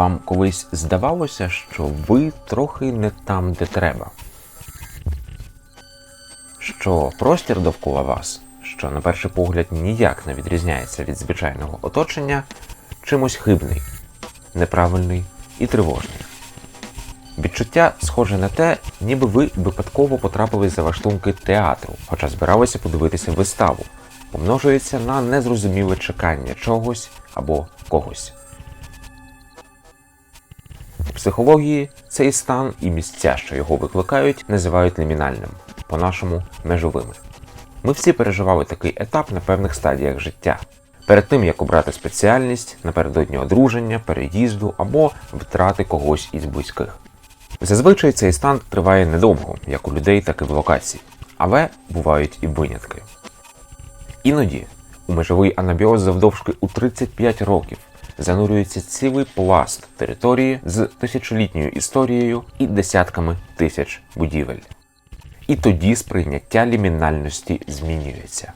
Вам колись здавалося, що ви трохи не там, де треба? Що простір довкола вас, що на перший погляд ніяк не відрізняється від звичайного оточення, чимось хибний, неправильний і тривожний. Відчуття схоже на те, ніби ви випадково потрапили за лаштунки театру, хоча збиралися подивитися виставу, помножується на незрозуміле чекання чогось або когось. Психології цей стан і місця, що його викликають, називають лімінальним, по-нашому межовими. Ми всі переживали такий етап на певних стадіях життя. Перед тим як обрати спеціальність напередодні одруження, переїзду або втрати когось із близьких. Зазвичай цей стан триває недовго, як у людей, так і в локації, але бувають і винятки. Іноді у межовий анабіоз завдовжки у 35 років занурюється цілий пласт території з тисячолітньою історією і десятками тисяч будівель. І тоді сприйняття лімінальності змінюється.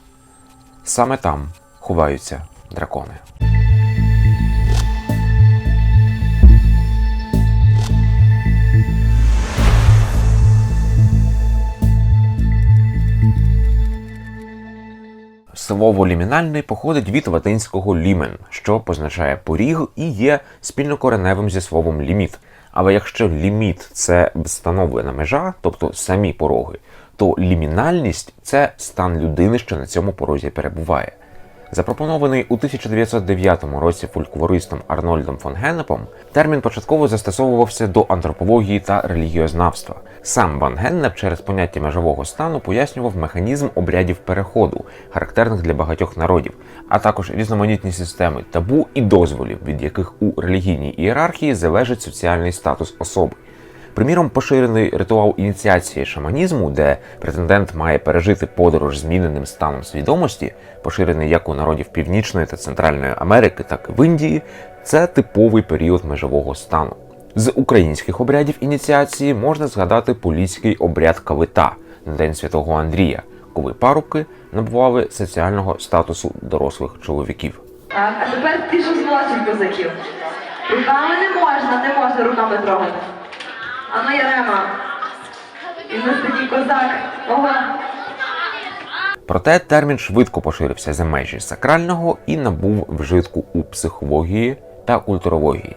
Саме там ховаються дракони. Слово лімінальний походить від латинського лімен, що позначає поріг і є спільнокореневим зі словом ліміт. Але якщо ліміт це встановлена межа, тобто самі пороги, то лімінальність це стан людини, що на цьому порозі перебуває. Запропонований у 1909 році фольклористом Арнольдом фон Геннепом, термін початково застосовувався до антропології та релігіознавства. Сам Ван Геннеп через поняття межового стану пояснював механізм обрядів переходу, характерних для багатьох народів, а також різноманітні системи табу і дозволів, від яких у релігійній ієрархії залежить соціальний статус особи. Приміром, поширений ритуал ініціації шаманізму, де претендент має пережити подорож зміненим станом свідомості, поширений як у народів Північної та Центральної Америки, так і в Індії, це типовий період межового стану. З українських обрядів ініціації можна згадати поліський обряд кавита на День Святого Андрія, коли парубки набували соціального статусу дорослих чоловіків. Так, а тепер ті, що з молодших козаків. Руками не можна, не можна руками трогати. А ну Ярема. У нас такий козак. Ого. Проте термін швидко поширився за межі сакрального і набув вжитку у психології та культурології.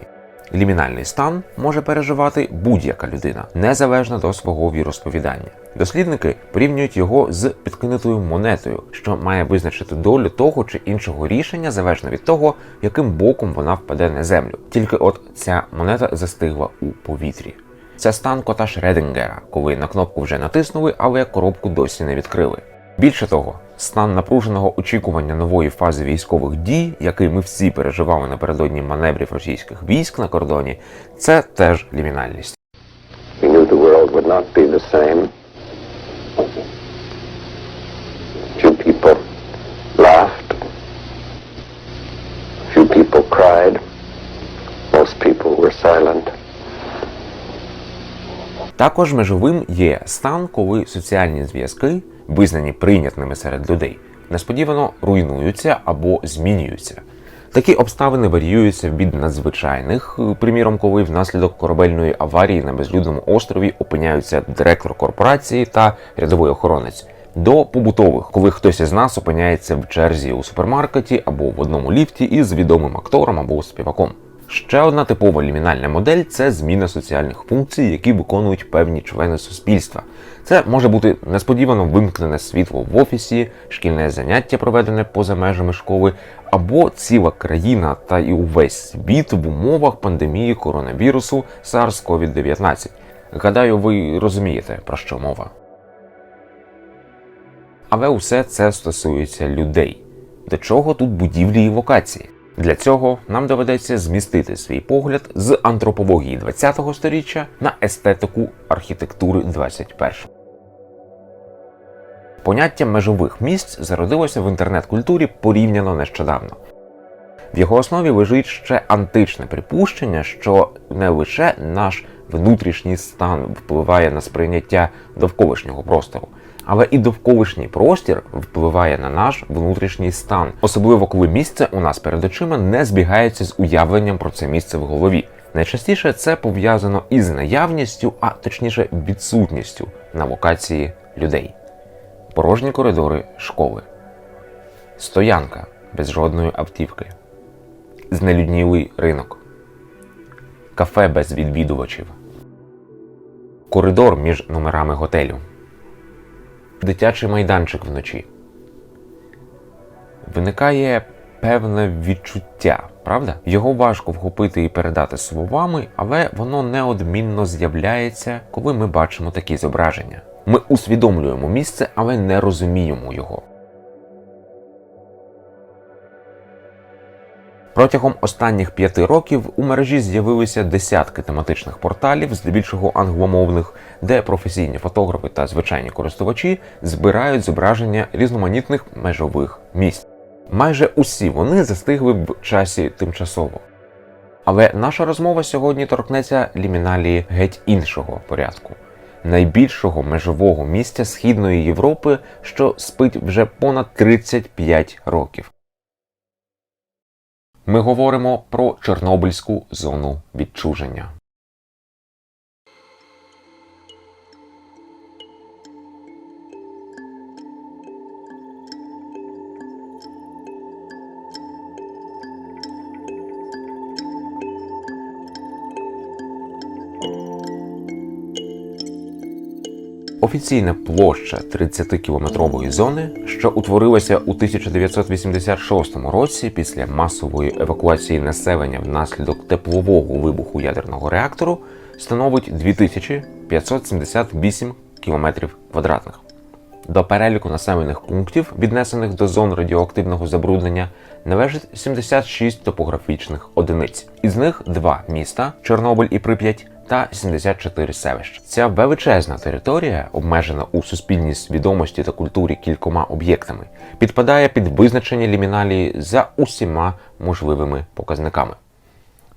Лімінальний стан може переживати будь-яка людина, незалежно до свого віросповідання. Дослідники порівнюють його з підкинутою монетою, що має визначити долю того чи іншого рішення залежно від того, яким боком вона впаде на землю. Тільки от ця монета застигла у повітрі. Це стан кота Шредингера, коли на кнопку вже натиснули, але коробку досі не відкрили. Більше того, стан напруженого очікування нової фази військових дій, який ми всі переживали напередодні маневрів російських військ на кордоні, це теж лімінальність. People were silent. Також межовим є стан, коли соціальні зв'язки, визнані прийнятними серед людей, несподівано руйнуються або змінюються. Такі обставини варіюються від надзвичайних, е, приміром, коли внаслідок корабельної аварії на безлюдному острові опиняються директор корпорації та рядовий охоронець, до побутових, коли хтось із нас опиняється в черзі у супермаркеті або в одному ліфті із відомим актором або співаком. Ще одна типова лімінальна модель це зміна соціальних функцій, які виконують певні члени суспільства. Це може бути несподівано вимкнене світло в офісі, шкільне заняття, проведене поза межами школи, або ціла країна та і увесь світ в умовах пандемії коронавірусу SARS-CoV-19. Гадаю, ви розумієте, про що мова. Але усе це стосується людей. До чого тут будівлі і локації? Для цього нам доведеться змістити свій погляд з антропології 20-го сторіччя на естетику архітектури 21-го. Поняття межових місць зародилося в інтернет-культурі порівняно нещодавно. В його основі лежить ще античне припущення, що не лише наш внутрішній стан впливає на сприйняття довколишнього простору, але і довколишній простір впливає на наш внутрішній стан, особливо коли місце у нас перед очима не збігається з уявленням про це місце в голові. Найчастіше це пов'язано із наявністю, а точніше відсутністю на локації людей, порожні коридори школи, стоянка без жодної автівки, знелюднілий ринок, кафе без відвідувачів, коридор між номерами готелю, дитячий майданчик вночі. Виникає певне відчуття, правда? Його важко вхопити і передати словами, але воно неодмінно з'являється, коли ми бачимо такі зображення. Ми усвідомлюємо місце, але не розуміємо його. Протягом останніх п'яти років у мережі з'явилися десятки тематичних порталів, здебільшого англомовних, де професійні фотографи та звичайні користувачі збирають зображення різноманітних межових місць. Майже усі вони застигли в часі тимчасово. Але наша розмова сьогодні торкнеться ліміналії геть іншого порядку, найбільшого межового місця Східної Європи, що спить вже понад 35 років. Ми говоримо про Чорнобильську зону відчуження. Офіційна площа 30-кілометрової зони, що утворилася у 1986 році після масової евакуації населення внаслідок теплового вибуху ядерного реактору, становить 2578 кілометрів квадратних. До переліку населених пунктів, віднесених до зон радіоактивного забруднення, належить 76 топографічних одиниць. Із них два міста Чорнобиль і Прип'ять та 74 селища. Ця величезна територія, обмежена у суспільній свідомості та культурі кількома об'єктами, підпадає під визначення ліміналії за усіма можливими показниками.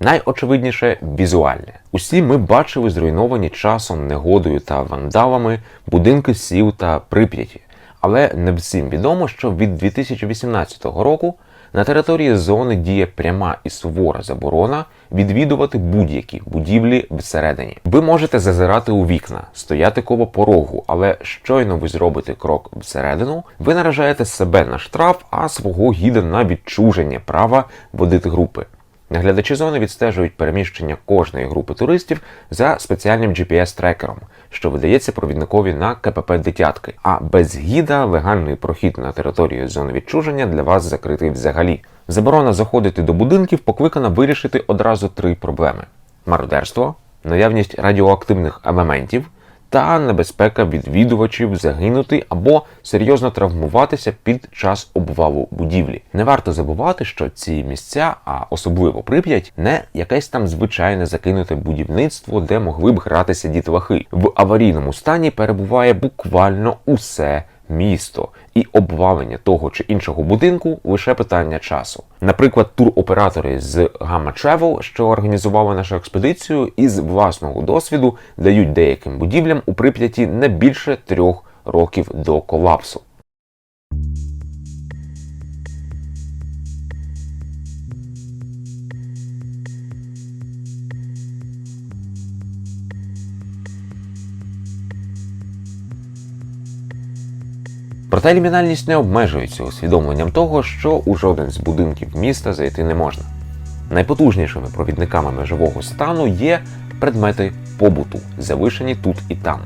Найочевидніше візуальне. Усі ми бачили зруйновані часом, негодою та вандалами будинки сіл та прип'яті. Але не всім відомо, що від 2018 року на території зони діє пряма і сувора заборона відвідувати будь-які будівлі всередині. Ви можете зазирати у вікна, стояти коло порогу, але щойно ви зробите крок всередину, ви наражаєте себе на штраф, а свого гіда на відчуження права водити групи. Наглядачі зони відстежують переміщення кожної групи туристів за спеціальним GPS-трекером, що видається провідникові на КПП Дитятки. А без гіда легальний прохід на територію зони відчуження для вас закритий взагалі. Заборона заходити до будинків покликана вирішити одразу три проблеми: мародерство, наявність радіоактивних елементів та небезпека відвідувачів загинути або серйозно травмуватися під час обвалу будівлі. Не варто забувати, що ці місця, а особливо Прип'ять, не якесь там звичайне закинуте будівництво, де могли б гратися дітлахи. В аварійному стані перебуває буквально усе. Місто і обвалення того чи іншого будинку лише питання часу. Наприклад, туроператори з Gamma Travel, що організували нашу експедицію, із власного досвіду дають деяким будівлям у Прип'яті не більше трьох років до колапсу. Проте лімінальність не обмежується усвідомленням того, що у жоден з будинків міста зайти не можна. Найпотужнішими провідниками межового стану є предмети побуту, залишені тут і там.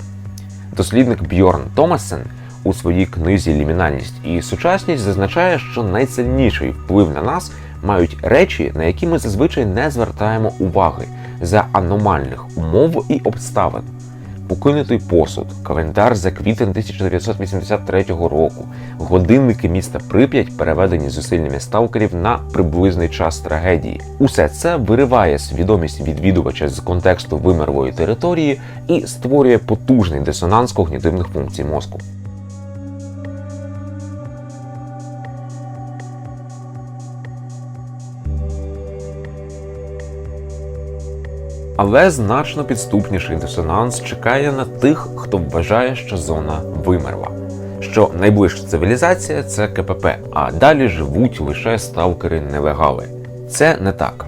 Дослідник Бьорн Томассен у своїй книзі Лімінальність і сучасність зазначає, що найсильніший вплив на нас мають речі, на які ми зазвичай не звертаємо уваги за аномальних умов і обставин покинутий посуд, календар за квітень 1983 року, годинники міста Прип'ять, переведені зусиллями сталкерів на приблизний час трагедії. Усе це вириває свідомість відвідувача з контексту вимерлої території і створює потужний дисонанс когнітивних функцій мозку. Але значно підступніший дисонанс чекає на тих, хто вважає, що зона вимерла. Що найближча цивілізація це КПП, а далі живуть лише сталкери-нелегали. Це не так.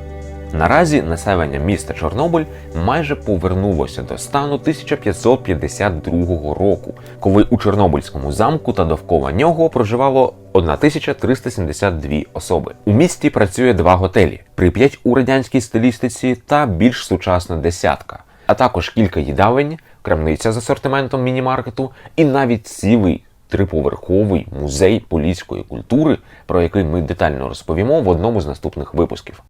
Наразі населення міста Чорнобиль майже повернулося до стану 1552 року, коли у Чорнобильському замку та довкола нього проживало 1372 особи. У місті працює два готелі: Прип'ять у радянській стилістиці та більш сучасна десятка, а також кілька їдавень, крамниця з асортиментом міні-маркету і навіть цілий триповерховий музей поліської культури, про який ми детально розповімо в одному з наступних випусків.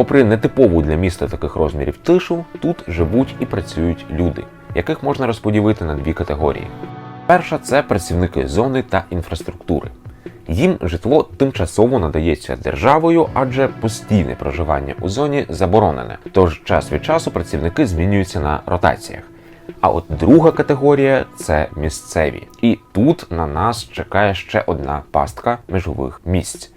Попри нетипову для міста таких розмірів тишу, тут живуть і працюють люди, яких можна розподілити на дві категорії. Перша це працівники зони та інфраструктури. Їм житло тимчасово надається державою, адже постійне проживання у зоні заборонене. Тож час від часу працівники змінюються на ротаціях. А от друга категорія це місцеві. І тут на нас чекає ще одна пастка межових місць.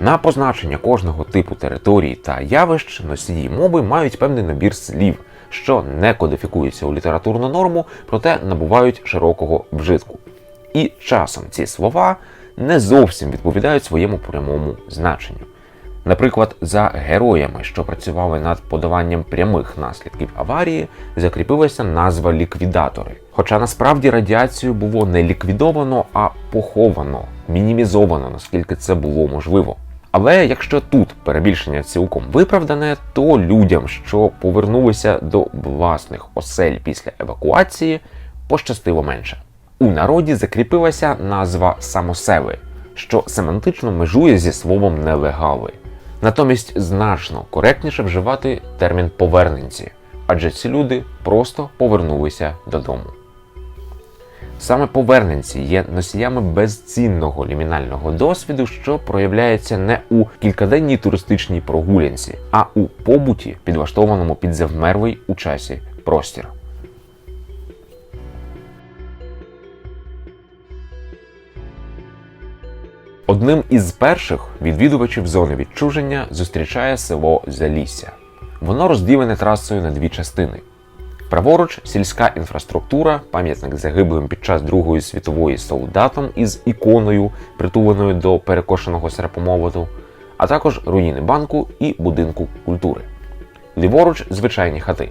На позначення кожного типу території та явищ носії мови мають певний набір слів, що не кодифікуються у літературну норму, проте набувають широкого вжитку. І часом ці слова не зовсім відповідають своєму прямому значенню. Наприклад, за героями, що працювали над подаванням прямих наслідків аварії, закріпилася назва ліквідатори. Хоча насправді радіацію було не ліквідовано, а поховано, мінімізовано, наскільки це було можливо. Але якщо тут перебільшення цілком виправдане, то людям, що повернулися до власних осель після евакуації, пощастило менше. У народі закріпилася назва самосеви, що семантично межує зі словом нелегали. Натомість значно коректніше вживати термін поверненці, адже ці люди просто повернулися додому. Саме поверненці є носіями безцінного лімінального досвіду, що проявляється не у кількаденній туристичній прогулянці, а у побуті, підлаштованому під завмерлий у часі простір. Одним із перших відвідувачів зони відчуження зустрічає село Залісся. Воно розділене трасою на дві частини. Праворуч сільська інфраструктура, пам'ятник загиблим під час Другої світової солдатам із іконою, притуленою до перекошеного серпомоводу, а також руїни банку і будинку культури. Ліворуч звичайні хати.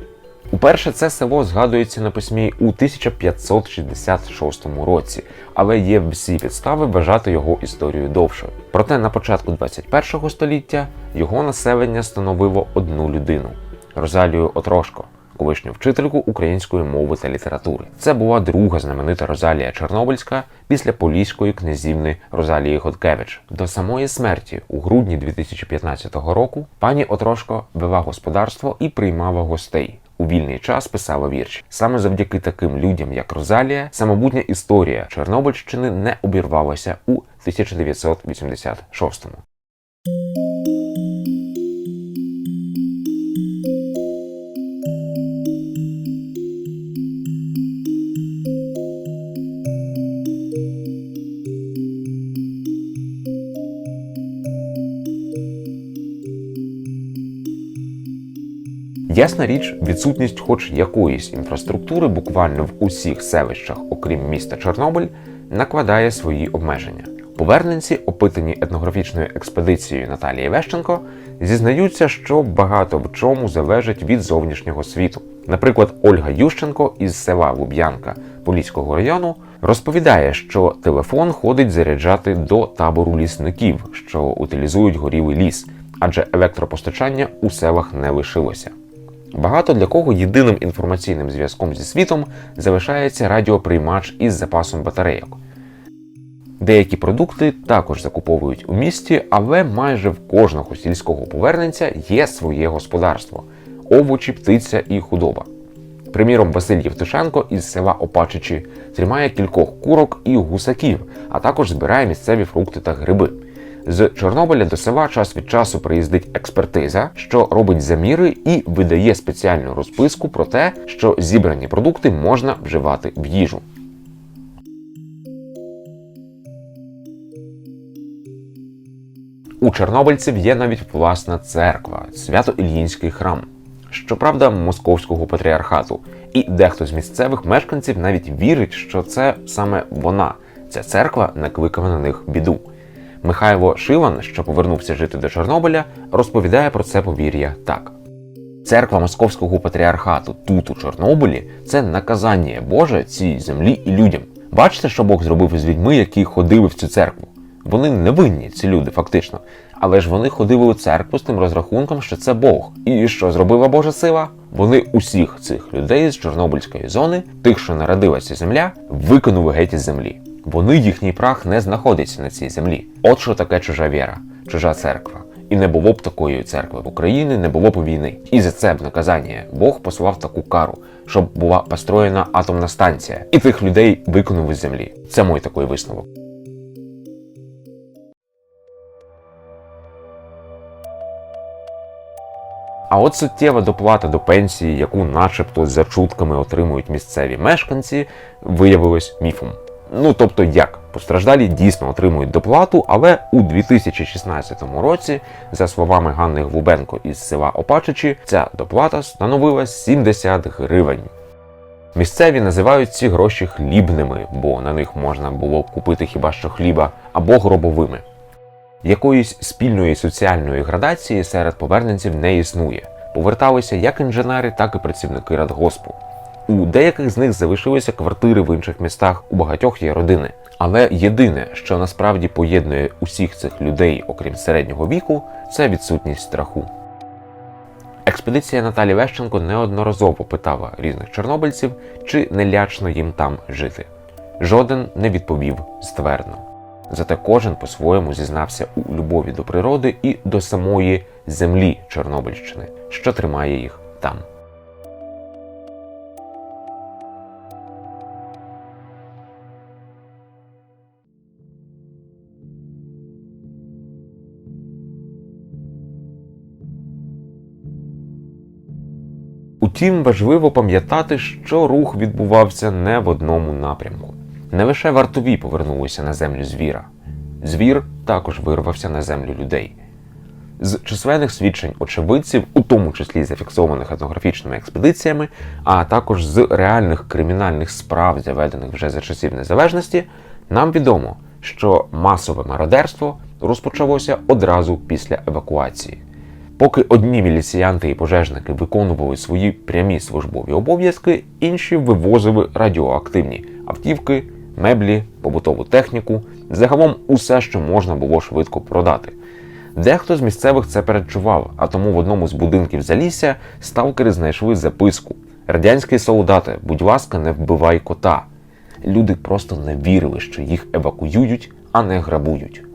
Уперше це село згадується на письмі у 1566 році, але є всі підстави вважати його історію довшою. Проте на початку 21 століття його населення становило одну людину Розалію Отрошко, колишню вчительку української мови та літератури. Це була друга знаменита Розалія Чорнобильська після поліської князівни Розалії Хоткевич. До самої смерті у грудні 2015 року пані Отрошко вела господарство і приймала гостей. У вільний час писала вірші. Саме завдяки таким людям, як Розалія, самобутня історія Чорнобильщини не обірвалася у 1986-му. Ясна річ, відсутність хоч якоїсь інфраструктури буквально в усіх селищах, окрім міста Чорнобиль, накладає свої обмеження. Поверненці, опитані етнографічною експедицією Наталії Вещенко, зізнаються, що багато в чому залежить від зовнішнього світу. Наприклад, Ольга Ющенко із села Луб'янка Поліського району розповідає, що телефон ходить заряджати до табору лісників, що утилізують горілий ліс, адже електропостачання у селах не лишилося. Багато для кого єдиним інформаційним зв'язком зі світом залишається радіоприймач із запасом батарейок. Деякі продукти також закуповують у місті, але майже в кожного сільського поверненця є своє господарство овочі, птиця і худоба. Приміром, Василь Євтушенко із села Опачичі тримає кількох курок і гусаків, а також збирає місцеві фрукти та гриби. З Чорнобиля до села час від часу приїздить експертиза, що робить заміри і видає спеціальну розписку про те, що зібрані продукти можна вживати в їжу. У чорнобильців є навіть власна церква, свято-Ільїнський храм, щоправда, московського патріархату. І дехто з місцевих мешканців навіть вірить, що це саме вона, ця церква накликала на них біду. Михайло Шиван, що повернувся жити до Чорнобиля, розповідає про це повір'я так. Церква Московського патріархату тут, у Чорнобилі, це наказання Боже цій землі і людям. Бачите, що Бог зробив із людьми, які ходили в цю церкву. Вони не винні, ці люди, фактично. Але ж вони ходили у церкву з тим розрахунком, що це Бог. І що зробила Божа сила? Вони усіх цих людей з Чорнобильської зони, тих, що народилася земля, викинули геть із землі. Вони їхній прах не знаходиться на цій землі. От що таке чужа віра, чужа церква. І не було б такої церкви в Україні, не було б війни. І за це б наказання Бог послав таку кару, щоб була построєна атомна станція, і тих людей виконав із землі. Це мій такий висновок. А от суттєва доплата до пенсії, яку начебто за чутками отримують місцеві мешканці, виявилась міфом. Ну тобто як постраждалі дійсно отримують доплату, але у 2016 році, за словами Ганни Глубенко із села Опачичі, ця доплата становила 70 гривень. Місцеві називають ці гроші хлібними, бо на них можна було купити хіба що хліба або гробовими. Якоїсь спільної соціальної градації серед поверненців не існує. Поверталися як інженери, так і працівники радгоспу. У деяких з них залишилися квартири в інших містах, у багатьох є родини. Але єдине, що насправді поєднує усіх цих людей, окрім середнього віку, це відсутність страху. Експедиція Наталі Лещенко неодноразово питала різних чорнобильців, чи не лячно їм там жити. Жоден не відповів ствердно. Зате кожен по-своєму зізнався у любові до природи і до самої землі Чорнобильщини, що тримає їх там. Утім, важливо пам'ятати, що рух відбувався не в одному напрямку. Не лише вартові повернулися на землю звіра. Звір також вирвався на землю людей. З численних свідчень очевидців, у тому числі зафіксованих етнографічними експедиціями, а також з реальних кримінальних справ, заведених вже за часів незалежності, нам відомо, що масове мародерство розпочалося одразу після евакуації. Поки одні міліціянти і пожежники виконували свої прямі службові обов'язки, інші вивозили радіоактивні автівки, меблі, побутову техніку, загалом усе, що можна було швидко продати. Дехто з місцевих це передчував, а тому в одному з будинків Залісся сталкери знайшли записку: Радянські солдати, будь ласка, не вбивай кота. Люди просто не вірили, що їх евакуюють, а не грабують.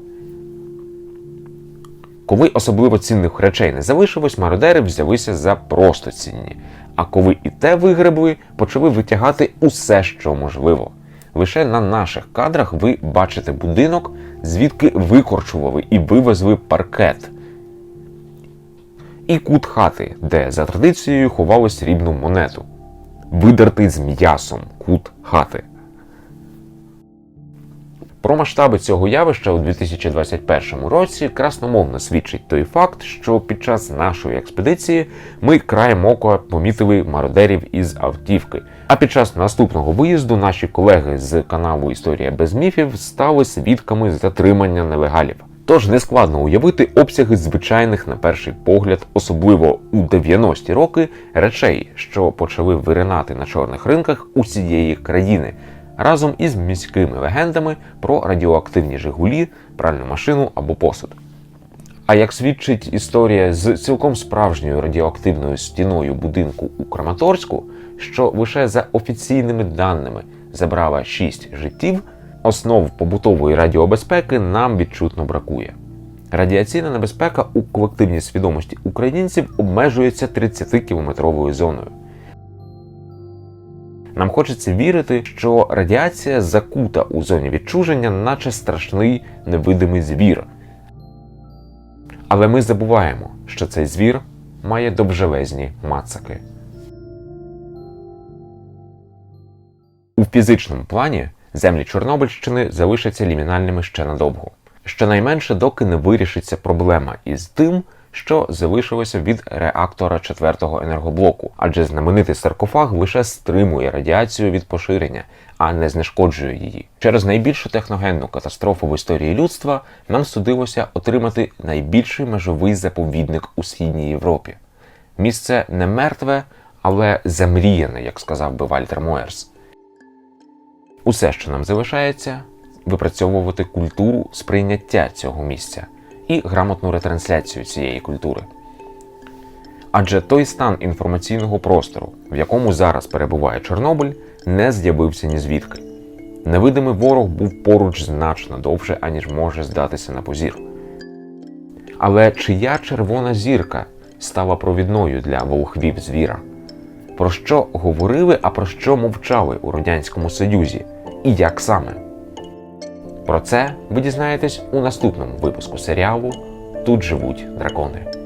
Коли особливо цінних речей не залишилось, мародери взялися за просто цінні. А коли і те вигребли, почали витягати усе, що можливо. Лише на наших кадрах ви бачите будинок, звідки викорчували і вивезли паркет. І кут хати, де за традицією ховали срібну монету. Видертий з м'ясом кут хати. Про масштаби цього явища у 2021 році красномовно свідчить той факт, що під час нашої експедиції ми краєм ока помітили мародерів із автівки. А під час наступного виїзду наші колеги з каналу Історія без міфів стали свідками затримання нелегалів. Тож нескладно уявити обсяги звичайних на перший погляд, особливо у 90-ті роки, речей, що почали виринати на чорних ринках усієї країни разом із міськими легендами про радіоактивні Жигулі, пральну машину або посуд. А як свідчить історія з цілком справжньою радіоактивною стіною будинку у Краматорську, що лише за офіційними даними забрала 6 життів, основ побутової радіобезпеки нам відчутно бракує. Радіаційна небезпека у колективній свідомості українців обмежується 30-кілометровою зоною. Нам хочеться вірити, що радіація закута у зоні відчуження, наче страшний невидимий звір. Але ми забуваємо, що цей звір має довжелезні мацаки. У фізичному плані землі Чорнобильщини залишаться лімінальними ще надовго. Щонайменше, доки не вирішиться проблема із тим, що залишилося від реактора четвертого енергоблоку, адже знаменитий саркофаг лише стримує радіацію від поширення, а не знешкоджує її. Через найбільшу техногенну катастрофу в історії людства нам судилося отримати найбільший межовий заповідник у східній Європі. Місце не мертве, але замріяне, як сказав би Вальтер Моерс. Усе, що нам залишається, випрацьовувати культуру сприйняття цього місця і грамотну ретрансляцію цієї культури. Адже той стан інформаційного простору, в якому зараз перебуває Чорнобиль, не з'явився ні звідки. Невидимий ворог був поруч значно довше, аніж може здатися на позір. Але чия червона зірка стала провідною для волхвів звіра? Про що говорили, а про що мовчали у Радянському Союзі? І як саме? Про це ви дізнаєтесь у наступному випуску серіалу Тут живуть дракони.